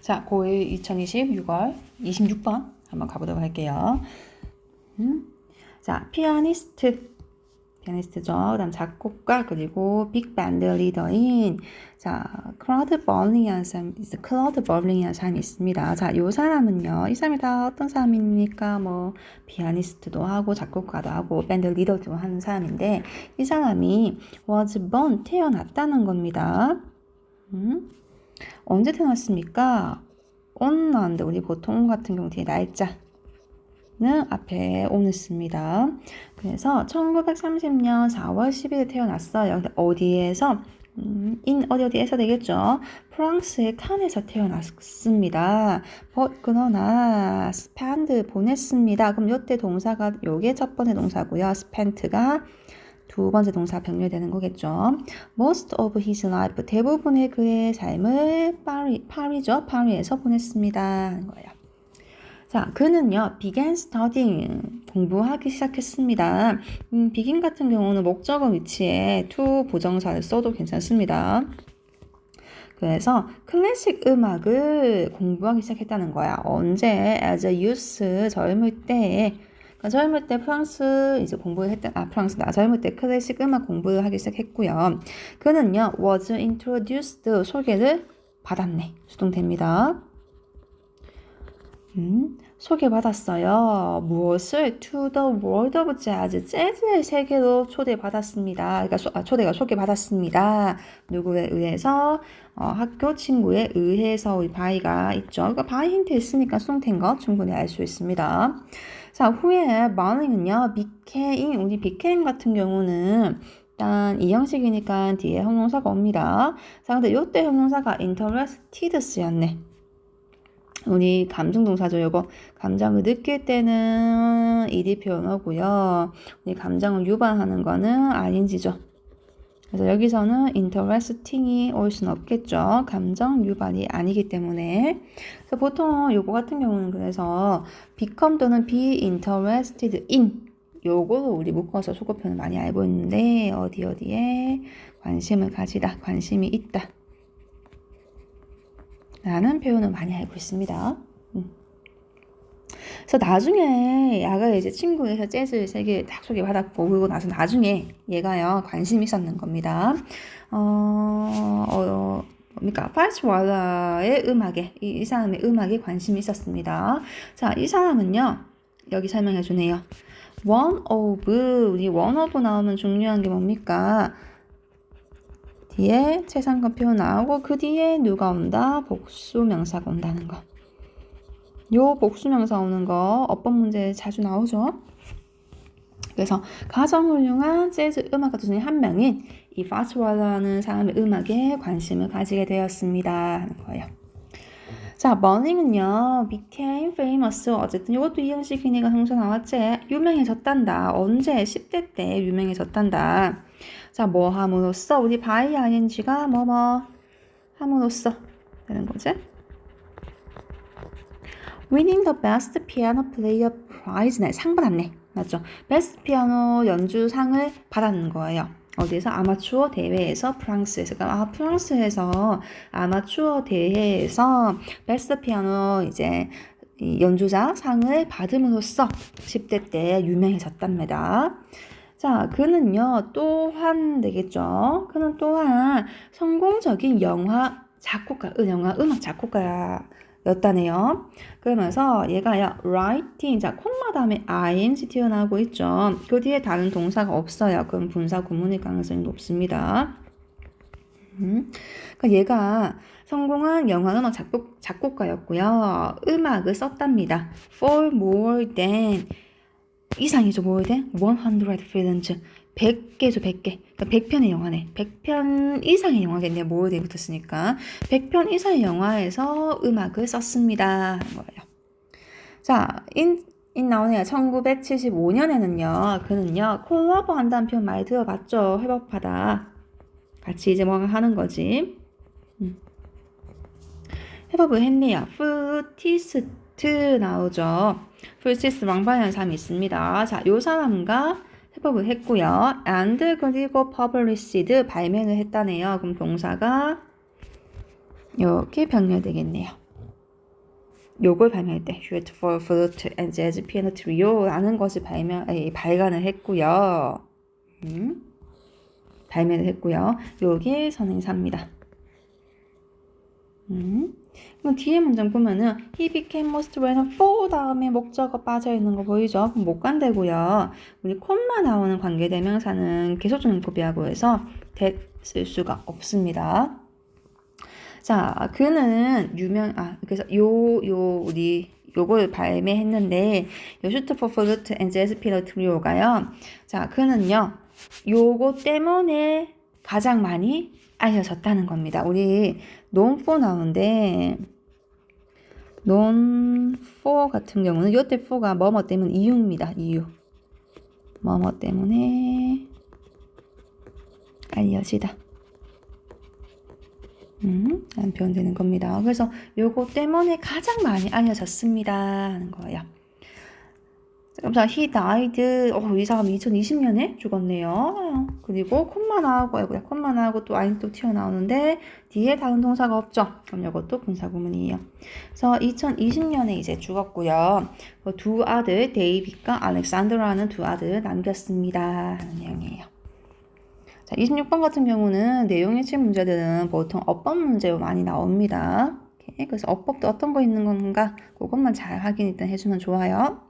자, 고1 2020 6월 26번 한번 가보도록 할게요. 음? 자, 피아니스트. 피아니스트죠. 그 다음 작곡가, 그리고 빅밴드 리더인, 자, 클라우드 버링이라는 사람, 클라우드 버링이라는 사람이 있습니다. 자, 요 사람은요, 이 사람이 다 어떤 사람입니까? 뭐, 피아니스트도 하고, 작곡가도 하고, 밴드 리더도 하는 사람인데, 이 사람이 was born, 태어났다는 겁니다. 음? 언제 태어났습니까? on 나왔는데, 우리 보통 같은 경우 뒤에 날짜. 는 앞에 오늘 씁니다. 그래서 1930년 4월 10일에 태어났어요. 근데 어디에서? 음, 인 어디 어디에서 되겠죠? 프랑스의 칸에서 태어났습니다. but 그러나 spend 보냈습니다. 그럼 요때 동사가 요게 첫 번째 동사고요. spent가 두 번째 동사 병렬되는 거겠죠. Most of his life 대부분의 그의 삶을 파리 파리죠. 파리에서 보냈습니다. 하는 거예요. 자, 그는요, began studying, 공부하기 시작했습니다. 음, begin 같은 경우는 목적어 위치에 to 부정사를 써도 괜찮습니다. 그래서 클래식 음악을 공부하기 시작했다는 거야. 언제? as a youth, 젊을 때. 그러니까 젊을 때 프랑스 이제 공부를 했다. 아, 프랑스다. 젊을 때 클래식 음악 공부를 하기 시작했고요. 그는요, was introduced, 소개를 받았네. 수동됩니다. 음, 소개받았어요. 무엇을? To the world of jazz. 재즈의 세계로 초대받았습니다. 그러니까 소, 아, 초대가 소개받았습니다. 누구에 의해서? 어, 학교 친구에 의해서 바이가 있죠. 그러니까 바이 힌트 있으니까 수동태인 거 충분히 알 수 있습니다. 자, 후에 마닝은요, became, 우리 became 같은 경우는 일단 이 형식이니까 뒤에 형용사가 옵니다. 자, 근데 요때 형용사가 interested 쓰였네. 우리 감정 동사죠. 요거 감정을 느낄 때는 ed 표현하고요. 우리 감정을 유발하는 거는 ing죠. 그래서 여기서는 interesting이 올 수는 없겠죠. 감정 유발이 아니기 때문에. 그래서 보통 요거 같은 경우는 그래서 become 또는 be interested in 요거로 우리 묶어서 속어표는 많이 알고 있는데 어디 어디에 관심을 가지다, 관심이 있다. 라는 표현을 많이 알고 있습니다. 음. 그래서 나중에 야가 이제 친구에서 재즈 세계 딱 소개받았고 그리고 나서 나중에 얘가요 관심 있었는 겁니다. 어, 어 뭡니까 파스와라의 음악에 이, 이 사람의 음악에 관심이 있었습니다. 자, 이 사람은요 여기 설명해 주네요. one of 우리 one of 나오면 중요한 게 뭡니까? 뒤에 최상급 표현 나오고 그 뒤에 누가 온다? 복수 명사가 온다는 거. 요 복수 명사 오는 거 어법 문제 자주 나오죠. 그래서 가장 훌륭한 재즈 음악가 중에 한 명인 이 파스와라는 사람의 음악에 관심을 가지게 되었습니다 하는 거예요. 자, 버닝은요, became famous. 어쨌든 이것도 이 형식이니까 형사 나왔지? 유명해졌단다. 언제? 10대 때 유명해졌단다. 자, 뭐 함으로써? 우리 by ing가 뭐뭐 함으로써 되는 거지? Winning the best piano player prize. 네, 상 받았네. 맞죠? 베스트 피아노 연주상을 받았는 거예요. 어디서 아마추어 대회에서 프랑스에서 그러니까 아 프랑스에서 아마추어 대회에서 베스트 피아노 이제 연주자 상을 받음으로써 10대 때 유명해졌답니다. 자, 그는요, 또한 되겠죠. 그는 또한 성공적인 영화 작곡가, 영화 음악 작곡가 였다네요. 그러면서 얘가요, writing, 자, 콤마 다음에 ing 튀어나오고 있죠. 그 뒤에 다른 동사가 없어요. 그럼 분사 구문일 가능성이 높습니다. 음. 그러니까 얘가 성공한 영화 음악 작곡, 작곡가였고요. 음악을 썼답니다. For more than 이상이죠. 뭐에 대? 100 films. 100개죠, 100개. 그러니까 100편의 영화네. 100편 이상의 영화겠네요. 대해 붙었으니까. 100편 이상의 영화에서 음악을 썼습니다. 거예요. 자, 인, 인 나오네요. 1975년에는요, 그는요, 콜라보 한다는 표현 많이 들어봤죠. 회법하다. 같이 이제 뭔가 하는 거지. 음. 회법을 했네요. 프티스트 나오죠. 프리시스 왕바이라는 사람이 있습니다. 자, 요 사람과 해법을 했고요. and 그리고 published 발매를 했다네요. 그럼 동사가 이렇게 병렬되겠네요. 요걸 발명할 때 Hewitt for Flute and Jazz Piano Trio라는 것을 발명, 아니, 발간을 했고요. 음, 발매를 했고요. 요게 선행사입니다. 음. 뒤에 문장 보면은 he became most well for 다음에 목적어 빠져 있는 거 보이죠? 못 간대고요. 우리 콤마 나오는 관계대명사는 계속적인 고비하고 해서 that 쓸 수가 없습니다. 자, 그는 유명 아 그래서 요요 우리 요걸 발매했는데 요 슈트 포 플루트 앤 재즈 피너 트리오가요. 자, 그는요. 요거 때문에 가장 많이 알려졌다는 겁니다. 우리 논4 나오는데 논4 같은 경우는 요때 4가 뭐뭐 때문 이유입니다. 이유. 뭐뭐 때문에 알려지다. 음, 라는 표현 되는 겁니다. 그래서 요거 때문에 가장 많이 알려졌습니다. 하는 거예요. 자, he died. 어, 이 사람 2020년에 죽었네요. 그리고 콤마 나오고, 아이고야, 콤마 나오고 또 아인 또 튀어나오는데 뒤에 다른 동사가 없죠. 그럼 이것도 분사구문이에요. 그래서 2020년에 이제 죽었고요. 그두 아들, 데이빗과 알렉산드라는 두 아들 남겼습니다. 하는 내용이에요. 자, 26번 같은 경우는 내용의 칠 문제들은 보통 어법 문제로 많이 나옵니다. 오케이, 그래서 어법도 어떤 거 있는 건가? 그것만 잘 확인 일단 해주면 좋아요.